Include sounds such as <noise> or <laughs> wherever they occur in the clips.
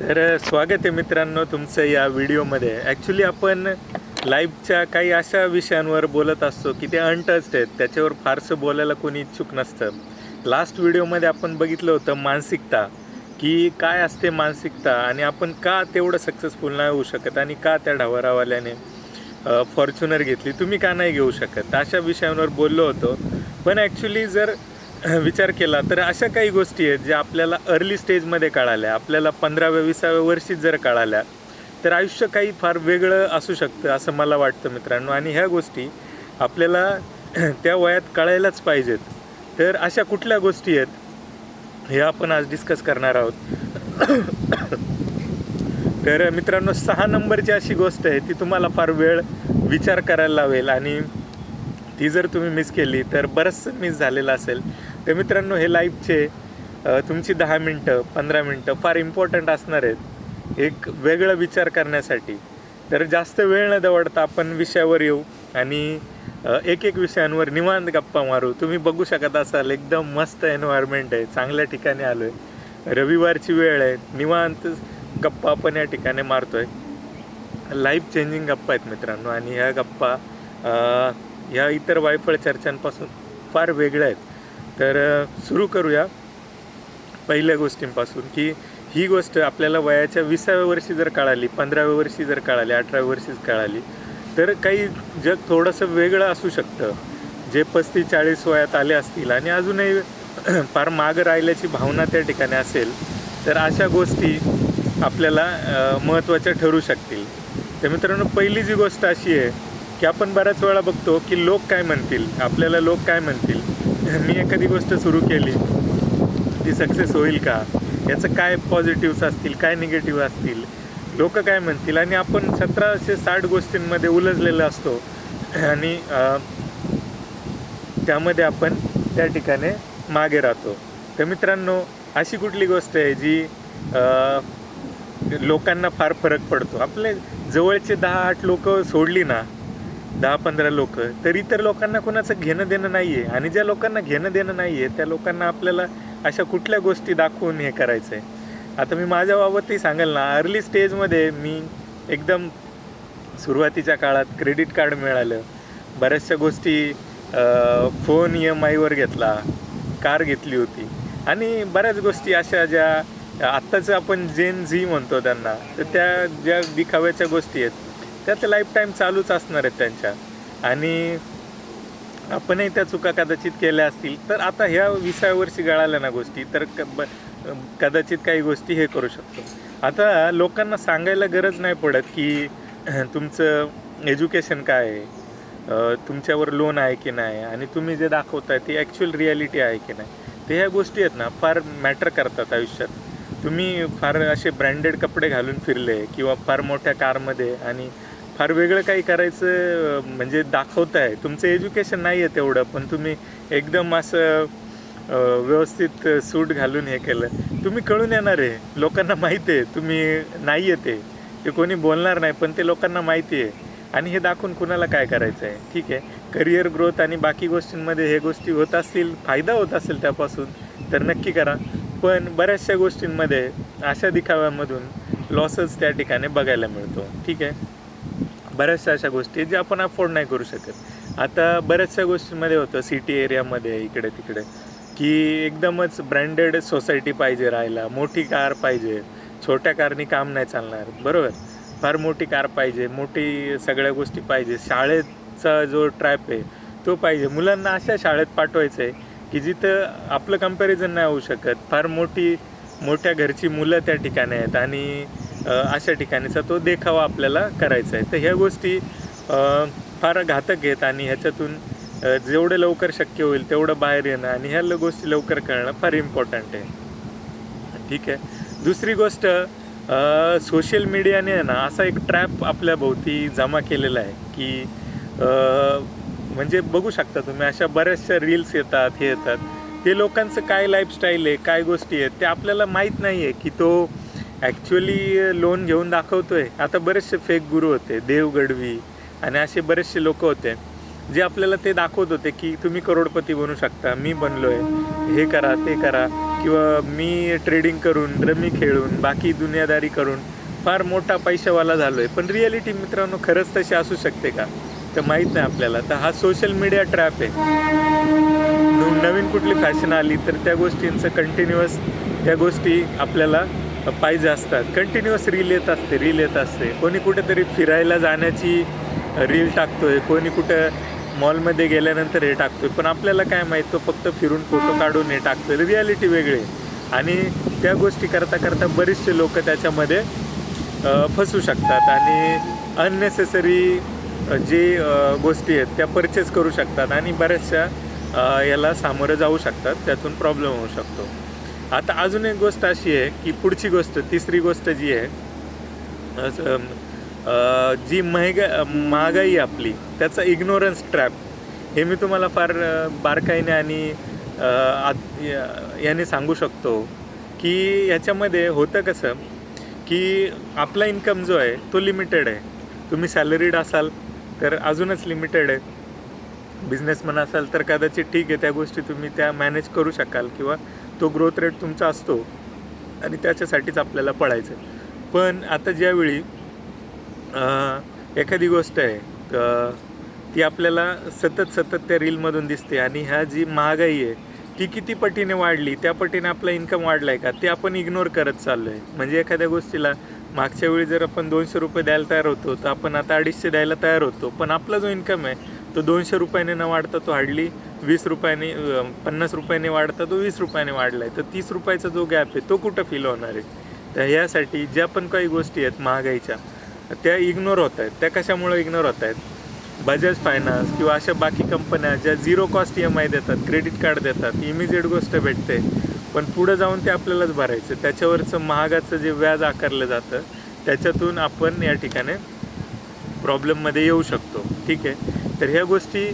तर स्वागत आहे मित्रांनो तुमचं या व्हिडिओमध्ये. ॲक्च्युली आपण लाईफच्या काही अशा विषयांवर बोलत असतो की ते अनटच्ड आहेत. त्याच्यावर फारसं बोलायला कोणी इच्छुक नसतं. लास्ट व्हिडिओमध्ये आपण बघितलं होतं मानसिकता की काय असते मानसिकता आणि आपण का तेवढं सक्सेसफुल नाही होऊ शकत आणि का त्या ढावरावाल्याने फॉर्च्युनर घेतली. तुम्ही का नाही घेऊ शकत? अशा विषयांवर बोललो होतो. पण ॲक्च्युली जर <laughs> विचार केला तर अशा काही गोष्टी आहेत ज्या आपल्याला अर्ली स्टेजमध्ये कळाल्या आपल्याला पंधराव्या विसाव्या वर्षी जर कळाल्या तर आयुष्य काही फार वेगळं असू शकतं असं मला वाटतं मित्रांनो. आणि ह्या गोष्टी आपल्याला <clears throat> त्या वयात कळायलाच पाहिजेत. तर अशा कुठल्या गोष्टी आहेत हे आपण आज डिस्कस करणार आहोत. <clears throat> तर मित्रांनो सहा नंबरची अशी गोष्ट आहे ती तुम्हाला फार वेळ विचार करायला लावेल. आणि ती जर तुम्ही मिस केली तर बरंचसं मिस झालेलं असेल. तर मित्रांनो हे लाईफचे तुमची दहा मिनटं पंधरा मिनटं फार इम्पॉर्टंट असणार आहेत. एक वेगळं विचार करण्यासाठी. तर जास्त वेळ न दवडता आपण विषयावर येऊ आणि एक एक विषयांवर निवांत गप्पा मारू. तुम्ही बघू शकत असाल एकदम मस्त एन्व्हायरमेंट आहे चांगल्या ठिकाणी आलो आहे रविवारची वेळ आहे निवांत गप्पा आपण या ठिकाणी मारतो आहे लाईफ चेंजिंग गप्पा आहेत मित्रांनो आणि ह्या गप्पा ह्या इतर वायफळ चर्चांपासून फार वेगळ्या आहेत. तर सुरू करूया पहिल्या गोष्टींपासून की ही गोष्ट आपल्याला वयाच्या विसाव्या वर्षी जर कळाली पंधराव्या वर्षी जर कळाली अठराव्या वर्षीच कळाली तर काही जग थोडंसं वेगळं असू शकतं. जे पस्तीस चाळीस वयात आले असतील आणि अजूनही <clears throat> फार मागं राहिल्याची भावना त्या ठिकाणी असेल तर अशा गोष्टी आपल्याला महत्त्वाच्या ठरू शकतील. तर मित्रांनो पहिली जी गोष्ट अशी आहे की आपण बऱ्याच वेळा बघतो की लोक काय म्हणतील आपल्याला लोक काय म्हणतील मी एखादी गोष्ट सुरू केली ती सक्सेस होईल का? याचं काय पॉझिटिव्स असतील काय निगेटिव्ह असतील? लोक काय म्हणतील? आणि आपण सतराशे साठ गोष्टींमध्ये उलजलेलं असतो. आणि त्यामध्ये आपण त्या ठिकाणी मागे राहतो. तर मित्रांनो अशी कुठली गोष्ट आहे जी लोकांना फार फरक पडतो? आपले जवळचे दहा आठ लोक सोडली ना दहा पंधरा लोक तर इतर लोकांना कोणाचं घेणं देणं नाही आहे आणि ज्या लोकांना घेणं देणं नाही आहे त्या लोकांना आपल्याला अशा कुठल्या गोष्टी दाखवून हे करायचं आहे आता मी माझ्या बाबतही सांगेल ना अर्ली स्टेजमध्ये मी एकदम सुरुवातीच्या काळात क्रेडिट कार्ड मिळालं. बऱ्याचशा गोष्टी फोन ई एम आयवर घेतला कार घेतली होती. आणि बऱ्याच गोष्टी अशा ज्या आत्ताचं आपण जेन झी म्हणतो त्यांना तर त्या ज्या दिखाव्याच्या गोष्टी आहेत त्यात लाईफटाईम लाईफ टाईम चालूच असणार आहेत त्यांच्या. आणि आपणही त्या चुका कदाचित केल्या असतील. तर आता ह्या विसाव्या वर्षी गळाल्या ना गोष्टी. तर क ब कदाचित काही गोष्टी हे करू शकतो. आता लोकांना सांगायला गरज नाही पडत की <clears throat> तुमचं एज्युकेशन काय आहे? तुमच्यावर लोन आहे की नाही? आणि तुम्ही जे दाखवताय ती ॲक्च्युअल रियालिटी आहे की नाही? ते ह्या गोष्टी आहेत ना फार मॅटर करतात आयुष्यात. तुम्ही फार असे ब्रँडेड कपडे घालून फिरले किंवा फार मोठ्या कारमध्ये आणि फार वेगळं काही करायचं म्हणजे दाखवत आहे. तुमचं एज्युकेशन नाही आहे तेवढं पण तुम्ही एकदम असं व्यवस्थित सूट घालून हे केलं. तुम्ही कळून येणार आहे. लोकांना माहिती आहे. तुम्ही नाही आहे ते. ते कोणी बोलणार नाही पण ते लोकांना माहिती आहे. आणि हे दाखवून कुणाला काय करायचं आहे? ठीक आहे. करिअर ग्रोथ आणि बाकी गोष्टींमध्ये हे गोष्टी होत असतील फायदा होत असेल त्यापासून तर नक्की करा. पण बऱ्याचशा गोष्टींमध्ये अशा दिखाव्यामधून लॉसच त्या ठिकाणी बघायला मिळतो. ठीक आहे? बऱ्याचशा अशा गोष्टी आहेत ज्या आपण अफोर्ड नाही करू शकत. आता बऱ्याचशा गोष्टींमध्ये होतं सिटी एरियामध्ये इकडे तिकडे की एकदमच ब्रँडेड सोसायटी पाहिजे राहायला. मोठी कार पाहिजे. छोट्या कारनी काम नाही चालणार. बरोबर? फार मोठी कार पाहिजे. मोठी सगळ्या गोष्टी पाहिजे. शाळेचा जो ट्रॅप आहे तो पाहिजे. मुलांना अशा शाळेत पाठवायचं आहे की जिथं आपलं कंपॅरिझन नाही होऊ शकत. फार मोठी मोठ्या घरची मुलं त्या ठिकाणी आहेत. आणि अशा ठिकाणीचा तो देखावा आपल्याला करायचा आहे. तर ह्या गोष्टी फार घातक आहेत आणि ह्याच्यातून जेवढं लवकर शक्य होईल तेवढं बाहेर येणं आणि ह्या ल- गोष्टी लवकर कळणं फार इम्पॉर्टंट आहे. ठीक आहे. दुसरी गोष्ट सोशल मीडियाने आहे ना असा एक ट्रॅप आपल्या भोवती जमा केलेला आहे की म्हणजे बघू शकता तुम्ही अशा बऱ्याचशा रील्स येतात हे येतात. ते लोकांचं काय लाईफस्टाईल आहे काय गोष्टी आहेत ते आपल्याला माहीत नाही आहे की तो ॲक्च्युली लोन घेऊन दाखवतोय. आता बरेचसे फेक गुरु होते देव गडवी आणि असे बरेचसे लोक होते जे आपल्याला ते दाखवत होते की तुम्ही करोडपती बनू शकता मी बनलोय हे करा ते करा किंवा मी ट्रेडिंग करून रमी खेळून बाकी दुनियादारी करून फार मोठा पैशावाला झालोय. पण रियालिटी मित्रांनो खरंच तशी असू शकते का? तर माहीत नाही आपल्याला. तर हा सोशल मीडिया ट्रॅप आहे. नवीन कुठली फॅशन आली तर त्या गोष्टींचं कंटिन्युअस त्या गोष्टी आपल्याला पाहिजे असतात कंटिन्युअस रील येत असते रील येत असते. कोणी कुठेतरी फिरायला जाण्याची रील टाकतोय कोणी कुठं मॉलमध्ये गेल्यानंतर हे टाकतोय. पण आपल्याला काय माहीत तो फक्त फिरून फोटो काढून हे टाकतोय. रियालिटी वेगळी आहे. आणि त्या गोष्टी करता करता बरेचसे लोक त्याच्यामध्ये फसू शकतात आणि अननेसेसरी जे गोष्टी आहेत त्या परचेस करू शकतात आणि बऱ्याचशा याला सामोरं जाऊ शकतात. त्यातून प्रॉब्लेम होऊ शकतो. आता अजून एक गोष्ट अशी आहे की पुढची गोष्ट तिसरी गोष्ट जी आहे असं, जी महागा महागाई आपली त्याचा इग्नोरन्स ट्रॅप हे मी तुम्हाला फार बारकाईने आणि या- याने सांगू शकतो की याच्यामध्ये होतं कसं की आपला इन्कम जो आहे तो लिमिटेड आहे. तुम्ही सॅलरीड असाल तर अजूनच लिमिटेड आहे. बिझनेसमन असाल तर कदाचित ठीक आहे त्या गोष्टी तुम्ही त्या मॅनेज करू शकाल किंवा तो ग्रोथ रेट तुमचा असतो आणि त्याच्यासाठीच आपल्याला पळायचं आहे. पण आता ज्यावेळी एखादी गोष्ट आहे ती आपल्याला सतत सतत त्या रीलमधून दिसते आणि ह्या जी महागाई आहे ती किती पटीने वाढली त्या पटीने आपला इन्कम वाढला आहे का ते आपण इग्नोर करत चाललो आहे म्हणजे एखाद्या गोष्टीला मागच्या वेळी जर आपण दोनशे रुपये द्यायला तयार होतो तर आपण आता अडीचशे द्यायला तयार होतो पण आपला जो इन्कम आहे तो दोनशे रुपयाने न वाढता तो हार्डली वीस रुपयाने पन्नास रुपयाने वाढता तो वीस रुपयाने वाढला आहे तर तीस रुपयाचा जो गॅप आहे तो कुठं फील होणार आहे? तर ह्यासाठी ज्या पण काही गोष्टी आहेत महागाईच्या त्या इग्नोर होत आहेत. त्या कशामुळे इग्नोर होत आहेत? बजाज फायनान्स किंवा अशा बाकी कंपन्या ज्या zero cost E M I देतात क्रेडिट कार्ड देतात इमिजिएट गोष्ट भेटते पण पुढं जाऊन ते आपल्यालाच भरायचं. त्याच्यावरचं महागाचं जे व्याज आकारलं जातं त्याच्यातून आपण या ठिकाणी प्रॉब्लेममध्ये येऊ शकतो. ठीक आहे? तर ह्या गोष्टी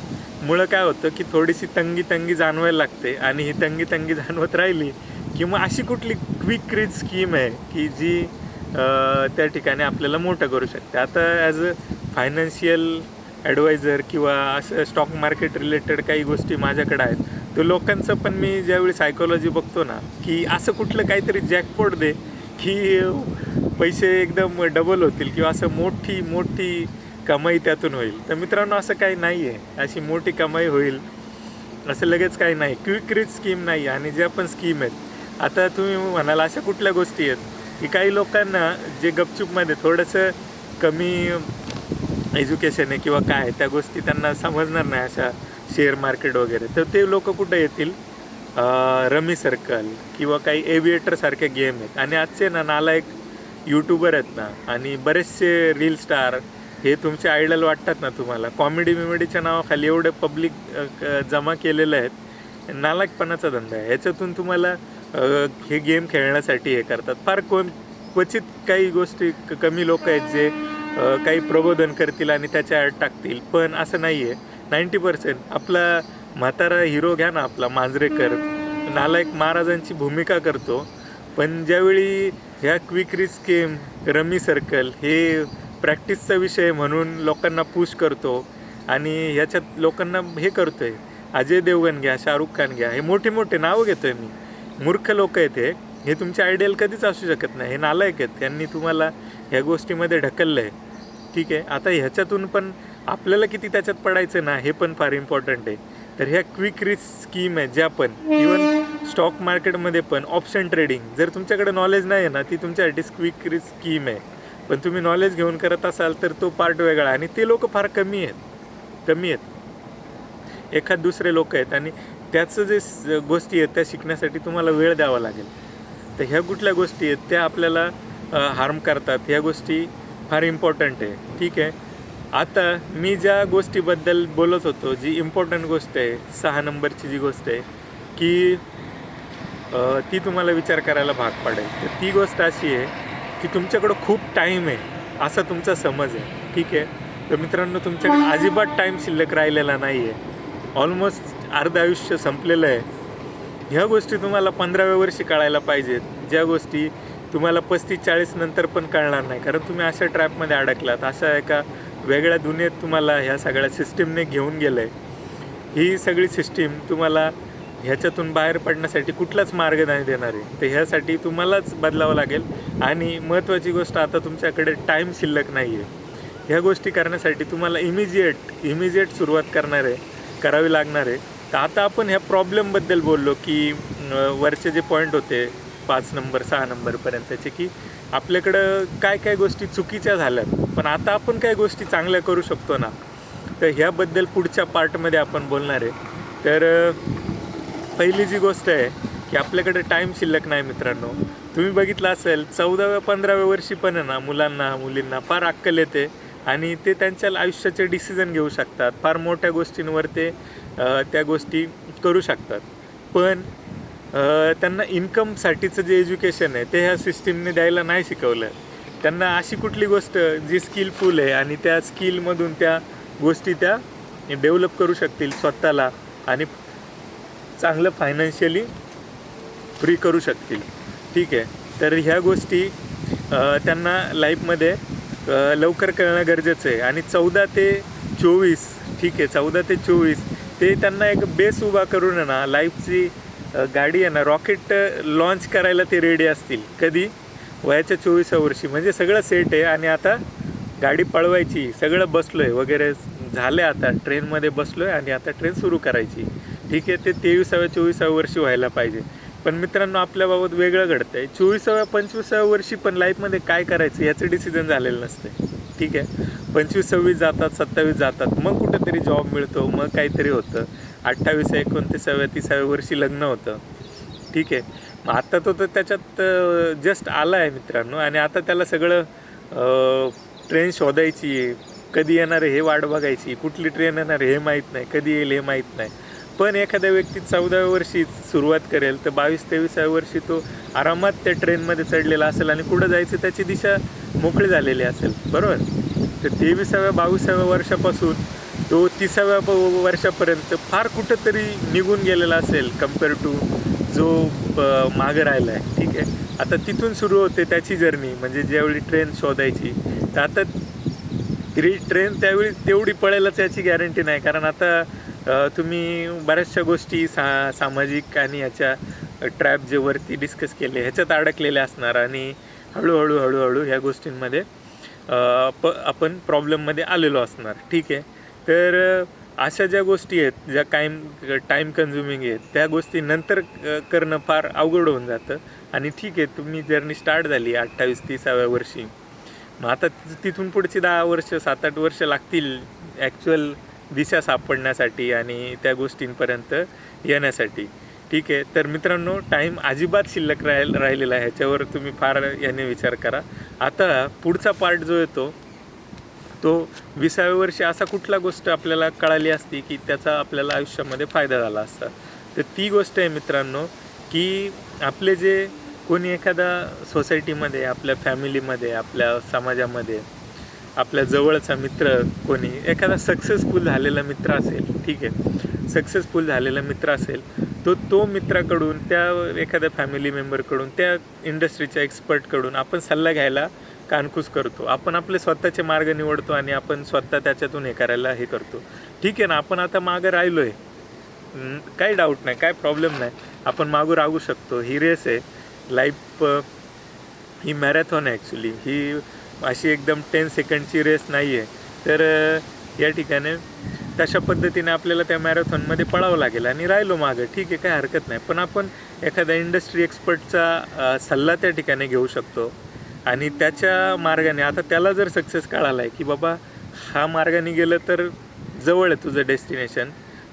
मुळं काय होतं की थोडीशी तंगी तंगी जाणवायला लागते आणि ही तंगी तंगी जाणवत राहिली की मग अशी कुठली क्विक रिच स्कीम आहे की जी त्या ठिकाणी आपल्याला मोठं करू शकते. आता ॲज अ फायनान्शियल ॲडवायझर किंवा असं स्टॉक मार्केट रिलेटेड काही गोष्टी माझ्याकडे आहेत तर लोकांचं पण मी ज्यावेळी सायकोलॉजी बघतो ना की असं कुठलं काहीतरी जॅकपोट दे की पैसे एकदम डबल होतील किंवा असं मोठी मोठी कमाई त्यातून होईल. तर मित्रांनो असं काही नाही आहे अशी मोठी कमाई होईल. असं लगेच काही नाही. क्विक रिच स्कीम नाही आणि ज्या पण स्कीम आहेत. आता तुम्ही म्हणाल अशा कुठल्या गोष्टी आहेत? की काही लोकांना जे गपचूपमध्ये थोडंसं कमी एज्युकेशन आहे किंवा काय त्या गोष्टी त्यांना समजणार नाही अशा शेअर मार्केट वगैरे. तर ते लोक कुठं येतील? रमी सर्कल किंवा काही एव्हिएटरसारखे गेम आहेत. आणि आजचे ना नालायक यूट्यूबर आहेत ना आणि बरेचसे रील स्टार हे तुमचे आयडल वाटतात ना तुम्हाला? कॉमेडी बिमेडीच्या नावाखाली एवढे पब्लिक जमा केलेले आहेत. नालायकपणाचा धंदा आहे. ह्याच्यातून तुम्हाला हे गेम खेळण्यासाठी हे करतात. फार कोण क्वचित काही गोष्टी क- कमी लोक आहेत जे काही प्रबोधन करतील आणि त्याच्या ॲड टाकतील. पण असं नाही आहे नाईंटी पर्सेंट आपला म्हातारा हिरो घ्या ना आपला मांजरेकर. नालायक महाराजांची भूमिका करतो. पण ज्यावेळी ह्या quick risk game rummy circle हे प्रॅक्टिसचा विषय म्हणून लोकांना पुश करतो आणि ह्याच्यात लोकांना हे करतोय. अजय देवगण घ्या शाहरुख खान घ्या हे मोठे मोठे नावं घेतोय मी. मूर्ख लोक आहेत हे. हे तुमचे आयडियल कधीच असू शकत नाही. हे नालायक आहेत. त्यांनी तुम्हाला ह्या गोष्टीमध्ये ढकललं आहे ठीक आहे. आता ह्याच्यातून पण आपल्याला किती त्याच्यात पडायचं ना हे पण फार इम्पॉर्टंट आहे. तर ह्या क्विक रिस्क स्कीम आहे ज्या पण इवन स्टॉक मार्केटमध्ये पण ऑप्शन ट्रेडिंग जर तुमच्याकडे नॉलेज नाही आहे ना ती तुमच्यासाठी क्विक रिस्क स्कीम आहे. पण तुम्ही नॉलेज घेऊन करत असाल तर तो पार्ट वेगळा आणि ते लोक फार कमी आहेत. कमी आहेत. एखाद दुसरे लोक आहेत आणि त्याचं जे गोष्टी आहेत त्या शिकण्यासाठी तुम्हाला वेळ द्यावा लागेल. तर ह्या कुठल्या गोष्टी आहेत त्या आपल्याला हार्म करतात. ह्या गोष्टी फार इम्पॉर्टंट आहे. ठीक आहे? आता मी ज्या गोष्टीबद्दल बोलत होतो जी इम्पॉर्टंट गोष्ट आहे सहा नंबरची जी गोष्ट आहे की ती तुम्हाला विचार करायला भाग पडेल. तर ती गोष्ट अशी आहे की तुमच्याकडं खूप टाईम आहे असा तुमचा समज आहे. ठीक आहे? तर मित्रांनो तुमच्याकडे अजिबात टाईम शिल्लक राहिलेला नाही आहे ऑलमोस्ट अर्ध आयुष्य संपलेलं आहे. ह्या गोष्टी तुम्हाला पंधराव्या वर्षी कळायला पाहिजेत. ज्या गोष्टी तुम्हाला पस्तीस चाळीस नंतर पण कळणार नाही. कारण तुम्ही अशा ट्रॅपमध्ये अडकलात. अशा एका वेगळ्या दुनियेत तुम्हाला ह्या सगळ्या सिस्टीमने घेऊन गेलं आहे ही सगळी सिस्टीम तुम्हाला ह्याच्यातून बाहेर पडण्यासाठी कुठलाच मार्ग नाही देणार. आहे तर ह्यासाठी तुम्हालाच बदलावं लागेल. आणि महत्त्वाची गोष्ट आता तुमच्याकडे टाईम शिल्लक नाही आहे ह्या गोष्टी करण्यासाठी तुम्हाला इमिजिएट इमिजिएट सुरुवात करणार आहे करावी लागणार आहे. तर आता आपण ह्या प्रॉब्लेमबद्दल बोललो की वरचे जे पॉईंट होते पाच नंबर सहा नंबरपर्यंतचे की आपल्याकडं काय काय गोष्टी चुकीच्या झाल्यात. पण आता आपण काय गोष्टी चांगल्या करू शकतो ना? तर ह्याबद्दल पुढच्या पार्टमध्ये आपण बोलणार आहे. तर पहिली जी गोष्ट आहे की आपल्याकडे टाईम शिल्लक नाही मित्रांनो. तुम्ही बघितलं असेल चौदाव्या पंधराव्या वर्षी पण आहे ना मुलांना मुलींना फार अक्कल येते आणि ते त्यांच्या आयुष्याचे डिसिजन घेऊ शकतात. फार मोठ्या गोष्टींवर ते त्या गोष्टी करू शकतात. पण त्यांना इन्कमसाठीचं जे एज्युकेशन आहे ते ह्या सिस्टीमने द्यायला नाही शिकवलं. त्यांना अशी कुठली गोष्ट जी स्किलफुल आहे आणि त्या स्किलमधून त्या गोष्टी त्या डेव्हलप करू शकतील स्वतःला आणि चांगलं फायनान्शियली फ्री करू शकतील. ठीक आहे. तर ह्या गोष्टी त्यांना लाईफमध्ये लवकर कळणं गरजेचं आहे. आणि चौदा ते चोवीस ठीक आहे चौदा ते चोवीस ते त्यांना एक बेस उभा करून आहे ना लाईफची गाडी आहे ना रॉकेट लॉन्च करायला ते रेडी असतील. कधी? वयाच्या चोवीसा वर्षी. म्हणजे सगळं सेट आहे आणि आता गाडी पळवायची सगळं बसलो आहे वगैरे. झालं आहे आता ट्रेनमध्ये बसलो आहे आणि आता ट्रेन सुरू करायची. ठीक आहे ते तेविसाव्या चोवीसाव्या वर्षी व्हायला पाहिजे. पण मित्रांनो आपल्याबाबत वेगळं घडतं आहे चोवीसाव्या पंचवीसाव्या वर्षी पण लाईफमध्ये काय करायचं याचं डिसिजन झालेलं नसते ठीक आहे? पंचवीस सव्वीस जातात सत्तावीस जातात. मग कुठेतरी जॉब मिळतो मग काहीतरी होतं. अठ्ठावीस एकोणतीसाव्या तिसाव्या वर्षी लग्न होतं. ठीक आहे? मग आता तो तर त्याच्यात जस्ट आला आहे मित्रांनो. आणि आता त्याला सगळं ट्रेन शोधायची. कधी येणार आहे हे वाट बघायची. कुठली ट्रेन येणार आहे हे माहीत नाही. कधी येईल हे माहीत नाही. पण एखाद्या व्यक्ती चौदाव्या वर्षी सुरुवात करेल तर बावीस तेविसाव्या वर्षी तो आरामात त्या ट्रेनमध्ये चढलेला असेल आणि कुठं जायचं त्याची दिशा मोकळी झालेली असेल बरोबर? तर तेविसाव्या बावीसाव्या वर्षापासून तो तिसाव्या प- वर्षापर्यंत फार कुठंतरी निघून गेलेला असेल कंपेअर टू जो मागं राहिला आहे ठीक आहे? आता तिथून सुरू होते त्याची जर्नी म्हणजे ज्यावेळी ट्रेन शोधायची तर आता ती ट्रेन त्यावेळी तेवढी पळेलच याची गॅरंटी नाही कारण आता तुम्ही बऱ्याचशा गोष्टी सा सामाजिक आणि ह्याच्या ट्रॅप जे वरती डिस्कस केले ह्याच्यात अडकलेले असणार आणि हळूहळू हळूहळू ह्या गोष्टींमध्ये प आपण प्रॉब्लेममध्ये आलेलो असणार. ठीक आहे? तर अशा ज्या गोष्टी आहेत ज्या कायम टाईम कन्झ्युमिंग आहेत त्या गोष्टी नंतर करणं फार अवघड होऊन जातं. आणि ठीक आहे तुम्ही जर्नी स्टार्ट झाली अठ्ठावीस तीसाव्या वर्षी. मग आता तिथून पुढची दहा वर्ष सात आठ वर्ष लागतील ॲक्च्युअल दिशा सापडण्यासाठी आणि त्या गोष्टींपर्यंत येण्यासाठी. ठीक आहे? तर मित्रांनो टाईम अजिबात शिल्लक राहील राहिलेला आहे. ह्याच्यावर तुम्ही फार याने विचार करा. आता पुढचा पार्ट जो येतो तो विसाव्या वर्षी असा कुठला गोष्ट आपल्याला कळाली असती की त्याचा आपल्याला आयुष्यामध्ये फायदा झाला असता? तर ती गोष्ट आहे मित्रांनो की आपले जे कोणी एखादा सोसायटीमध्ये आपल्या फॅमिलीमध्ये आपल्या समाजामध्ये आपल्या जवळचा मित्र कोणी एखादा सक्सेसफुल झालेला मित्र असेल ठीक आहे. सक्सेसफुल झालेला मित्र असेल तो तो मित्राकडून त्या एखाद्या फॅमिली मेंबरकडून त्या इंडस्ट्रीच्या एक्सपर्टकडून आपण सल्ला घ्यायला कानकूस करतो. आपण आपले स्वतःचे मार्ग निवडतो आणि आपण स्वतः त्याच्यातून हे करायला हे करतो. ठीक आहे ना आपण आता मागं राहिलो आहे काही डाऊट नाही काय प्रॉब्लेम नाही. आपण मागं राहू शकतो. ही रेस आहे. लाईफ ही मॅरेथॉन आहे ॲक्च्युली ही अशी एकदम टेन सेकंडची रेस नाही आहे तर या ठिकाणी तशा पद्धतीने आपल्याला त्या मॅरेथॉनमध्ये पळावं लागेल आणि राहिलो मागं. ठीक आहे काय हरकत नाही. पण आपण एखाद्या इंडस्ट्री एक्सपर्टचा सल्ला त्या ठिकाणी घेऊ शकतो. आणि त्याच्या मार्गाने आता त्याला जर सक्सेस कळाला आहे की बाबा हा मार्गाने गेलं तर जवळ आहे तुझं डेस्टिनेशन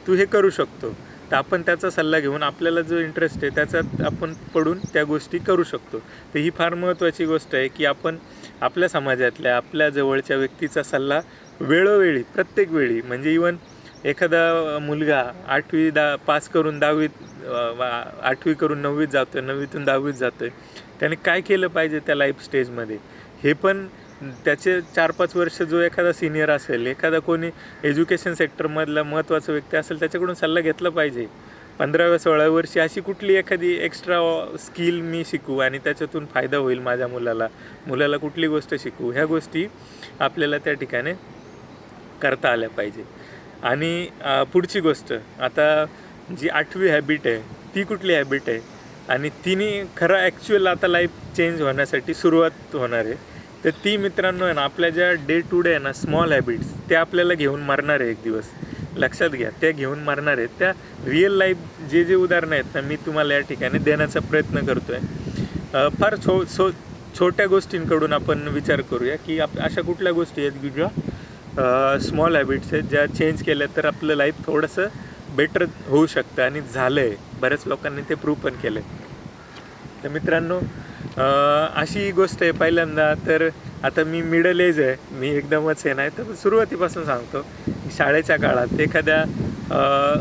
तू हे करू शकतो. तर आपण त्याचा सल्ला घेऊन आपल्याला जो इंटरेस्ट आहे त्याच्यात आपण पडून त्या गोष्टी करू शकतो. तर ही फार महत्त्वाची गोष्ट आहे की आपण आपल्या समाजातल्या आपल्या जवळच्या व्यक्तीचा सल्ला वेळोवेळी प्रत्येक वेळी. म्हणजे इवन एखादा मुलगा आठवी दा पास करून दहावीत वा- आठवी करून नववीत जातो आहे नववीतून दहावीत जातो आहे त्याने काय केलं पाहिजे त्या लाईफ स्टेजमध्ये हे पण त्याचे चार पाच वर्ष जो एखादा सिनियर असेल एखादा कोणी एज्युकेशन सेक्टरमधला महत्त्वाचा व्यक्ती असेल त्याच्याकडून सल्ला घेतला पाहिजे. पंधराव्या सोळाव्या वर्षी अशी कुठली एखादी एक्स्ट्रा स्किल मी शिकू आणि त्याच्यातून फायदा होईल माझ्या मुलाला? मुलाला कुठली गोष्ट शिकू? ह्या गोष्टी आपल्याला त्या ठिकाणी करता आल्या पाहिजे. आणि पुढची गोष्ट आता जी आठवी हॅबिट आहे ती कुठली हॅबिट आहे? आणि तिने खरं ॲक्च्युअल आता लाईफ चेंज होण्यासाठी सुरुवात होणार आहे. तर ती मित्रांनो आहे ना आपल्या ज्या डे टू डे आहे ना स्मॉल हॅबिट्स त्या आपल्याला घेऊन मारणार आहे एक दिवस. लक्षात घ्या त्या घेऊन मारणार आहेत. त्या रिअल लाईफ जे जे उदाहरणं आहेत ना मी तुम्हाला या ठिकाणी देण्याचा प्रयत्न करतो आहे फार छो छो छोट्या गोष्टींकडून आपण विचार करूया की आप अशा कुठल्या गोष्टी आहेत की ज्या स्मॉल हॅबिट्स आहेत ज्या चेंज केल्या तर आपलं लाईफ थोडंसं बेटर होऊ शकतं आणि झालं आहे बऱ्याच लोकांनी ते प्रूव्ह पण केलं आहे तर मित्रांनो अशी गोष्ट आहे पहिल्यांदा. तर आता मी मिडल एज आहे. मी एकदमच हे नाही तर सुरुवातीपासून सांगतो. शाळेच्या काळात एखाद्या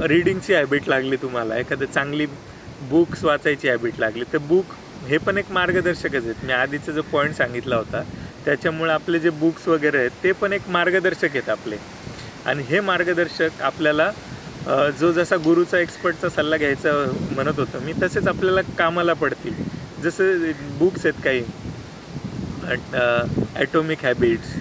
रीडिंगची हॅबिट लागली तुम्हाला? एखादं चांगली बुक्स वाचायची हॅबिट लागली. तर बुक हे पण एक मार्गदर्शकच आहेत. मी आधीचा जो पॉईंट सांगितला होता त्याच्यामुळे आपले जे बुक्स वगैरे आहेत ते पण एक मार्गदर्शक आहेत आपले. आणि हे मार्गदर्शक आपल्याला जो जसा गुरुचा एक्सपर्टचा सल्ला घ्यायचा म्हणत होतं मी तसेच आपल्याला कामाला पडतील. जसं बुक्स आहेत काही atomic habits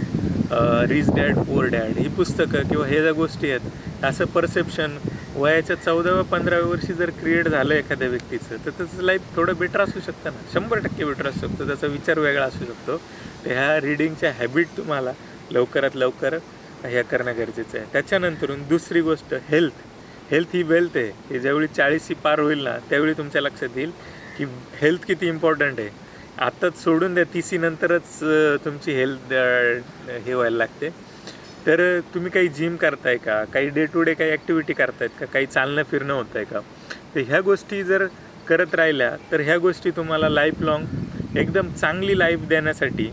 rich dad poor dad ही पुस्तकं किंवा हे ज्या गोष्टी आहेत असं परसेप्शन वयाच्या चौदाव्या पंधराव्या वर्षी जर क्रिएट झालं एखाद्या व्यक्तीचं तर त्याचं लाईफ थोडं बेटर असू शकतं ना. शंभर टक्के बेटर असू शकतो. त्याचा विचार वेगळा असू शकतो. तर ह्या रिडिंगच्या हॅबिट तुम्हाला लवकरात लवकर ह्या करणं गरजेचं आहे. त्याच्यानंतरून दुसरी गोष्ट हेल्थ हेल्थ ही वेल्थ आहे. हे ज्यावेळी चाळीस ही पार होईल ना त्यावेळी तुमच्या लक्षात येईल की हेल्थ किती इम्पॉर्टंट आहे. आताच सोडून द्या ती सी नंतरच तुमची हेल्थ हे व्हायला लागते. तर तुम्ही काही जिम करताय का? काही डे टू डे काही ॲक्टिव्हिटी करतायत का? काही चालणं फिरणं होतं आहे का? तर ह्या गोष्टी जर करत राहिल्या तर ह्या गोष्टी तुम्हाला लाईफ लाँग एकदम चांगली लाईफ देण्यासाठी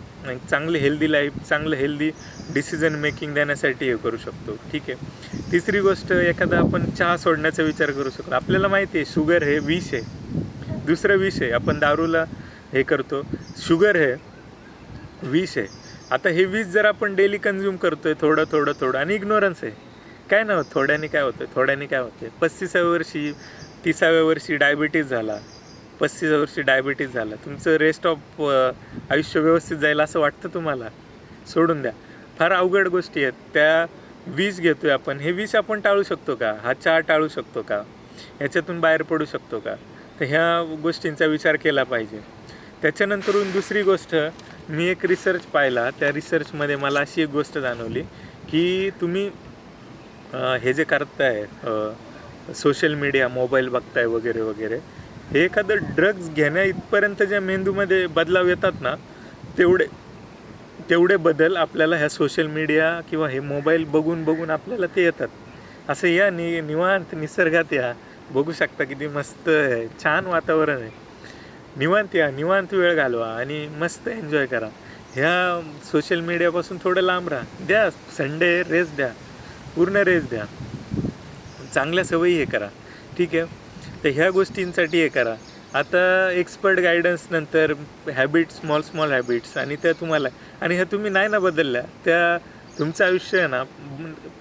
चांगली हेल्दी लाईफ चांगलं हेल्दी डिसिजन मेकिंग देण्यासाठी हे करू शकतो. ठीक आहे? तिसरी गोष्ट एखादा आपण चहा सोडण्याचा विचार करू शकतो आपल्याला माहिती आहे शुगर हे विष आहे. दुसरं विष आहे. आपण दारूला हे करतो. शुगर हे विष आहे. आता हे विष जर आपण डेली कन्झ्युम करतोय थोडं थोडं थोडं आणि इग्नोरन्स आहे. काय ना थोड्याने काय होतं थोड्याने काय होतं पस्तीसाव्या वर्षी तिसाव्या वर्षी डायबिटीज झाला. पस्तीसाव्या वर्षी डायबिटीज झाला. तुमचं रेस्ट ऑफ आयुष्य व्यवस्थित जाईल असं वाटतं तुम्हाला? सोडून द्या. फार अवघड गोष्टी आहेत. त्या विष घेतोय आपण. हे विष आपण टाळू शकतो का? हा चहा टाळू शकतो का? ह्याच्यातून बाहेर पडू शकतो का? तर ह्या गोष्टींचा विचार केला पाहिजे. त्याच्यानंतरून दुसरी गोष्ट मी एक रिसर्च पाहिला. त्या रिसर्चमध्ये मला अशी एक गोष्ट जाणवली की तुम्ही हे जे करताय सोशल मीडिया मोबाईल बघताय वगैरे वगैरे हे एखादं ड्रग्ज घेण्या इथपर्यंत ज्या मेंदूमध्ये बदलाव येतात ना तेवढे तेवढे बदल आपल्याला ह्या सोशल मीडिया किंवा हे मोबाईल बघून बघून आपल्याला ते येतात. असं या नि निवांत निसर्गात या. बघू शकता किती मस्त आहे. छान वातावरण आहे. निवांत या निवांत वेळ घालवा आणि मस्त एन्जॉय करा. ह्या सोशल मीडियापासून थोडं लांब राहा. द्या संडे रेस द्या. पूर्ण रेस द्या. चांगल्या सवयी हे करा. ठीक आहे? तर ह्या गोष्टींसाठी हे करा. आता एक्सपर्ट गायडन्स नंतर हॅबिट्स स्मॉल स्मॉल हॅबिट्स आणि त्या तुम्हाला आणि ह्या तुम्ही नाही ना बदलल्या त्या तुमचं आयुष्य आहे ना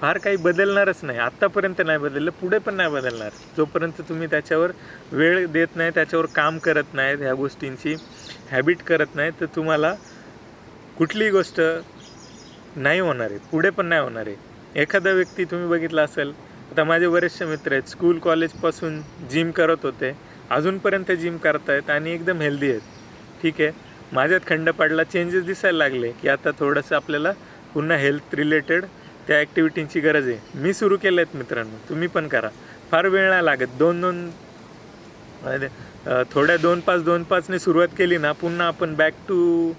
फार काही बदलणारच नाही. आत्तापर्यंत नाही बदललं पुढे पण नाही बदलणार. जोपर्यंत तुम्ही त्याच्यावर वेळ देत नाही त्याच्यावर काम करत नाहीत ह्या गोष्टींची हॅबिट करत नाही तर तुम्हाला कुठलीही गोष्ट नाही होणार आहे. पुढे पण नाही होणार आहे. एखादा व्यक्ती तुम्ही बघितला असेल आता माझे बरेचसे मित्र आहेत. स्कूल कॉलेजपासून जिम करत होते. अजूनपर्यंत जिम करतायत आणि एकदम हेल्दी आहेत. ठीक आहे. माझ्यात खंड पडला चेंजेस दिसायला लागले की आता थोडंसं आपल्याला पुन्हा हेल्थ रिलेटेड त्या ॲक्टिव्हिटींची गरज आहे. मी सुरू केलं आहेत मित्रांनो तुम्ही पण करा. फार वेळ नाही लागत. दोन दोन थोड्या दोन पाच दोन पाचने सुरुवात केली ना पुन्हा आपण बॅक टू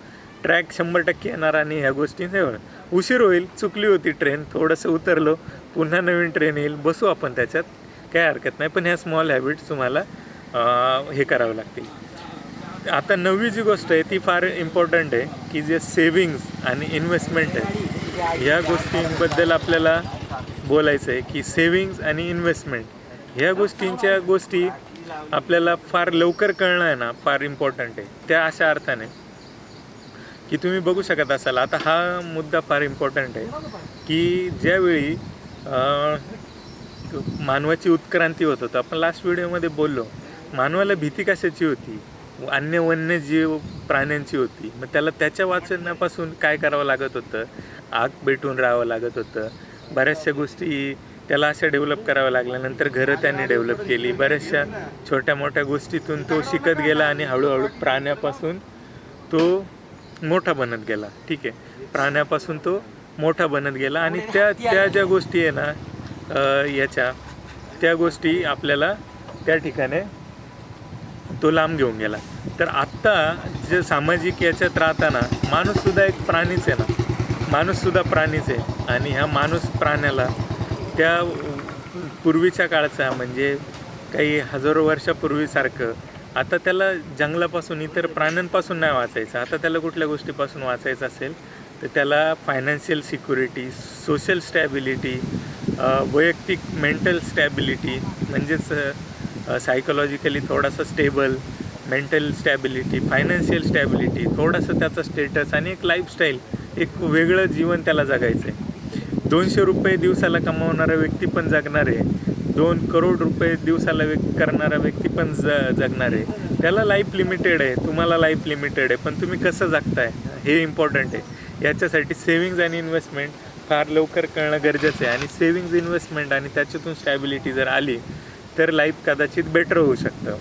ट्रॅक शंभर टक्के येणार आणि ह्या गोष्टी होणार. उशीर होईल चुकली होती ट्रेन थोडंसं उतरलो पुन्हा नवीन ट्रेन येईल. बसू आपण त्याच्यात काही हरकत नाही. पण ह्या स्मॉल हॅबिट्स तुम्हाला हे करावं लागतील. आता नवी जी गोष्ट आहे ती फार इम्पॉर्टंट आहे की जे सेविंग्स आणि इन्व्हेस्टमेंट आहे ह्या गोष्टींबद्दल आपल्याला बोलायचं आहे की सेविंग्स आणि इन्व्हेस्टमेंट ह्या गोष्टींच्या गोष्टी आपल्याला फार लवकर कळणं आहे ना फार इम्पॉर्टंट आहे. त्या अशा अर्थाने की तुम्ही बघू शकत असाल आता हा मुद्दा फार इम्पॉर्टंट आहे की ज्यावेळी मानवाची उत्क्रांती होत होतं आपण लास्ट व्हिडिओमध्ये बोललो मानवाला भीती कशाची होती? अन्य वन्यजीव प्राण्यांची होती. मग त्याला त्याच्या वाचण्यापासून काय करावं लागत होतं? आग पेटून राहावं लागत होतं. बऱ्याचशा गोष्टी त्याला अशा डेव्हलप कराव्या लागल्या. नंतर घरं त्याने डेव्हलप केली. बऱ्याचशा छोट्या मोठ्या गोष्टीतून तो शिकत गेला आणि हळूहळू प्राण्यापासून तो मोठा बनत गेला. ठीक आहे. प्राण्यापासून तो मोठा बनत गेला आणि त्या त्या ज्या गोष्टी आहे ना याच्या त्या गोष्टी आपल्याला त्या ठिकाणी तो लांब घेऊन गेला. तर आत्ता जे सामाजिक याच्यात राहताना माणूससुद्धा एक प्राणीच आहे ना. माणूससुद्धा प्राणीच आहे. आणि ह्या माणूस प्राण्याला त्या पूर्वीच्या काळचा म्हणजे काही हजारो वर्षापूर्वीसारखं आता त्याला जंगलापासून इतर प्राण्यांपासून नाही वाचायचं. आता त्याला कुठल्या गोष्टीपासून वाचायचं असेल तर त्याला फायनान्शियल सिक्युरिटी सोशल स्टॅबिलिटी वैयक्तिक मेंटल स्टॅबिलिटी म्हणजेच सायकोलॉजिकली थोडासा stable mental stability financial stability थोडंसं त्याचा स्टेटस आणि एक लाईफस्टाईल एक वेगळं जीवन त्याला जगायचं आहे दोनशे रुपये दिवसाला कमावणारा व्यक्ती पण जगणार आहे. दोन करोड रुपये दिवसाला व्यक् करणारा व्यक्ती पण ज जगणार आहे. त्याला लाईफ लिमिटेड आहे तुम्हाला लाईफ लिमिटेड आहे पण तुम्ही कसं जगताय? हे इम्पॉर्टंट आहे. याच्यासाठी सेविंग्ज आणि इन्व्हेस्टमेंट फार लवकर कळणं गरजेचं आहे. आणि सेविंग्ज इन्व्हेस्टमेंट आणि त्याच्यातून स्टॅबिलिटी जर आली तर लाईफ कदाचित बेटर होऊ शकतं.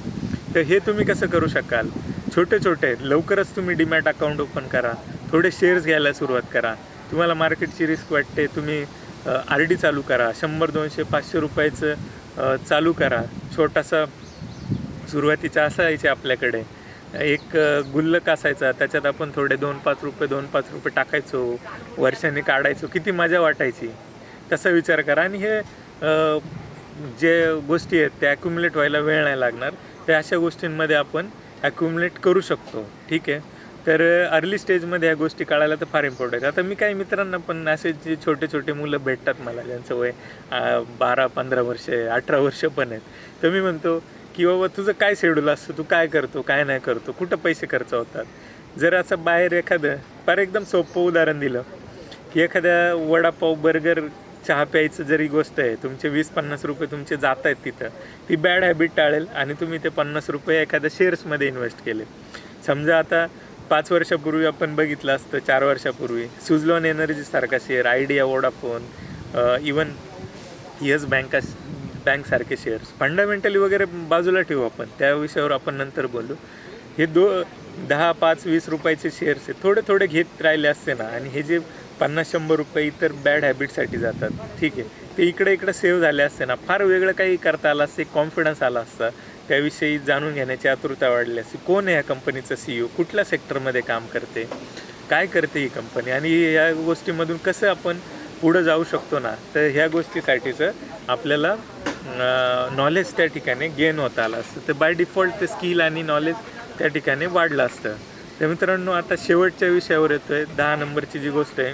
तर हे तुम्ही कसं करू शकाल? छोटे छोटे लवकरच तुम्ही डीमॅट अकाउंट ओपन करा. थोडे शेअर्स घ्यायला सुरुवात करा. तुम्हाला मार्केटची रिस्क वाटते तुम्ही आर डी चालू करा. शंभर दोनशे पाचशे रुपयाचं चालू करा. छोटासा सुरुवातीचा असायचे आपल्याकडे. एक गुल्लक असायचा. त्याच्यात आपण थोडे दोन पाच रुपये दोन पाच रुपये टाकायचो. वर्षाने काढायचो. किती मजा वाटायची? तसा विचार करा. आणि हे जे गोष्टी आहेत त्या ॲक्युमुलेट व्हायला वेळ नाही लागणार. त्या अशा गोष्टींमध्ये आपण ॲक्युमुलेट करू शकतो. ठीक आहे? तर अर्ली स्टेजमध्ये ह्या गोष्टी काढायला तर फार इम्पॉर्टंट आहे आता मी काही मित्रांना पण असे जे छोटे छोटे मुलं भेटतात मला ज्यांचं वय बारा पंधरा वर्ष अठरा वर्ष पण आहेत. तर मी म्हणतो की बाबा तुझं काय शेड्यूल असतं? तू काय करतो? काय नाही करतो? कुठं पैसे खर्च होतात? जर असं बाहेर एखादं फार एकदम सोपं उदाहरण दिलं की एखाद्या वडापाव बर्गर चहा प्यायचं जरी गोष्ट आहे तुमचे वीस पन्नास रुपये तुमचे जात आहेत तिथं. ती बॅड हॅबिट टाळेल आणि तुम्ही ते पन्नास रुपये एखाद्या शेअर्समध्ये इन्व्हेस्ट केले समजा आता पाच वर्षापूर्वी आपण बघितलं असतं चार वर्षापूर्वी. Suzlon एनर्जीसारखा share idea Vodafone even yes बँका बँकसारखे शेअर्स फंडामेंटली वगैरे बाजूला ठेवू आपण. त्या विषयावर आपण नंतर बोलू. हे दो दहा पाच वीस रुपयाचे शेअर्स आहेत. थोडे थोडे घेत राहिले असते ना. आणि हे जे पन्नास शंभर रुपये इतर बॅड हॅबिटसाठी जातात. ठीक आहे. ते इकडे इकडे सेव्ह झाले असते ना. फार वेगळं काही करता आलं असते कॉन्फिडन्स आला असता. त्याविषयी जाणून घेण्याची आतुरता वाढली असते. कोण आहे या कंपनीचं सी ओ कुठल्या सेक्टरमध्ये काम करते? काय करते ही कंपनी आणि या गोष्टीमधून कसं आपण पुढं जाऊ शकतो ना? तर ह्या गोष्टीसाठीचं आपल्याला नॉलेज त्या ठिकाणी गेन होता आलं असतं. तर बाय डिफॉल्ट ते स्किल आणि नॉलेज त्या ठिकाणी वाढलं असतं. तर मित्रांनो आता शेवटच्या विषयावर येतो आहे दहा नंबरची जी गोष्ट आहे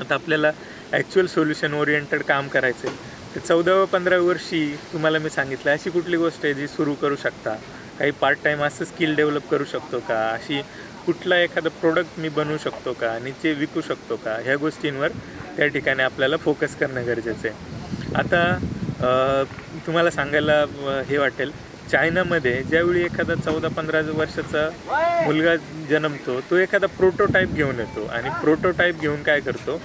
आता आपल्याला ॲक्च्युअल सोल्युशन ओरिएंटेड काम करायचं आहे तर चौदाव्या पंधराव्या वर्षी तुम्हाला मी सांगितलं अशी कुठली गोष्ट आहे जी सुरू करू शकता? काही पार्ट टाईम असं स्किल डेव्हलप करू शकतो का? अशी कुठला एखादं प्रोडक्ट मी बनवू शकतो का? आणि ते विकू शकतो का? ह्या गोष्टींवर त्या ठिकाणी आपल्याला फोकस करणं गरजेचं आहे. आता तुम्हाला सांगायला हे वाटेल चायनामध्ये ज्यावेळी एखादा चौदा पंधरा वर्षाचा मुलगा जन्मतो तो एखादा प्रोटोटाईप घेऊन येतो आणि प्रोटोटाईप घेऊन काय करतो?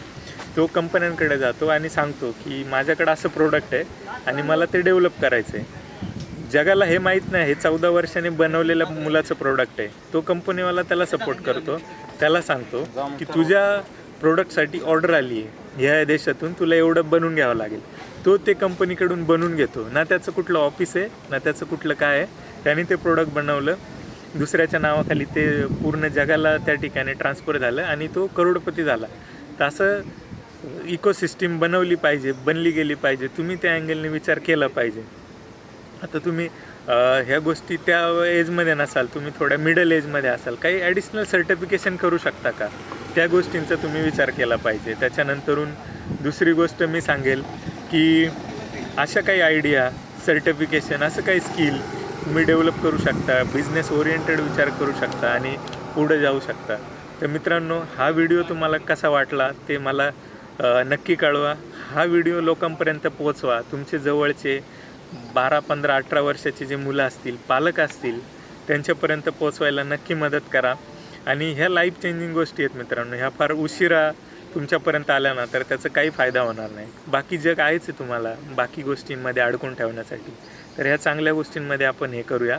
तो कंपन्यांकडे जातो आणि सांगतो की माझ्याकडं असं प्रोडक्ट आहे आणि मला ते डेव्हलप करायचं आहे जगाला हे माहीत नाही हे चौदा वर्षाने बनवलेल्या मुलाचं प्रोडक्ट आहे. तो कंपनीवाला त्याला सपोर्ट करतो. त्याला सांगतो की तुझ्या प्रोडक्टसाठी ऑर्डर आली आहे ह्या देशातून तुला एवढं बनवून घ्यावं लागेल. तो ते कंपनीकडून बनवून घेतो. ना त्याचं कुठलं ऑफिस आहे ना त्याचं कुठलं काय आहे त्याने ते प्रोडक्ट बनवलं. दुसऱ्याच्या नावाखाली ते पूर्ण जगाला त्या ठिकाणी ट्रान्सफर झालं आणि तो करोडपती झाला. तर असं इकोसिस्टीम बनवली पाहिजे बनली गेली पाहिजे. तुम्ही त्या अँगलने विचार केला पाहिजे. आता तुम्ही ह्या गोष्टी त्या एजमध्ये नसाल तुम्ही थोड्या मिडल एजमध्ये असाल काही ॲडिशनल सर्टिफिकेशन करू शकता का? त्या गोष्टींचा तुम्ही विचार केला पाहिजे. त्याच्यानंतरून दुसरी गोष्ट मी सांगेल की अशा काही आयडिया सर्टिफिकेशन असं काही स्किल तुम्ही डेव्हलप करू शकता बिझनेस ओरिएंटेड विचार करू शकता आणि पुढे जाऊ शकता. तर मित्रांनो हा व्हिडिओ तुम्हाला कसा वाटला ते मला नक्की कळवा. हा व्हिडिओ लोकांपर्यंत पोचवा तुमचे जवळचे बारा पंधरा अठरा वर्षाचे जे मुलं असतील पालक असतील त्यांच्यापर्यंत पोचवायला नक्की मदत करा. आणि ह्या लाईफ चेंजिंग गोष्टी आहेत मित्रांनो. ह्या फार उशिरा तुमच्यापर्यंत आला ना तर त्याचा काही फायदा होणार नाही. बाकी जग आहेच आहे तुम्हाला बाकी गोष्टींमध्ये अडकून ठेवण्यासाठी. तर ह्या चांगल्या गोष्टींमध्ये आपण हे करूया.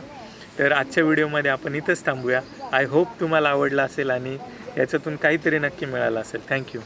तर आजच्या व्हिडिओमध्ये आपण इथंच थांबूया. आय होप तुम्हाला आवडलं असेल आणि याच्यातून काहीतरी नक्की मिळालं असेल. थँक्यू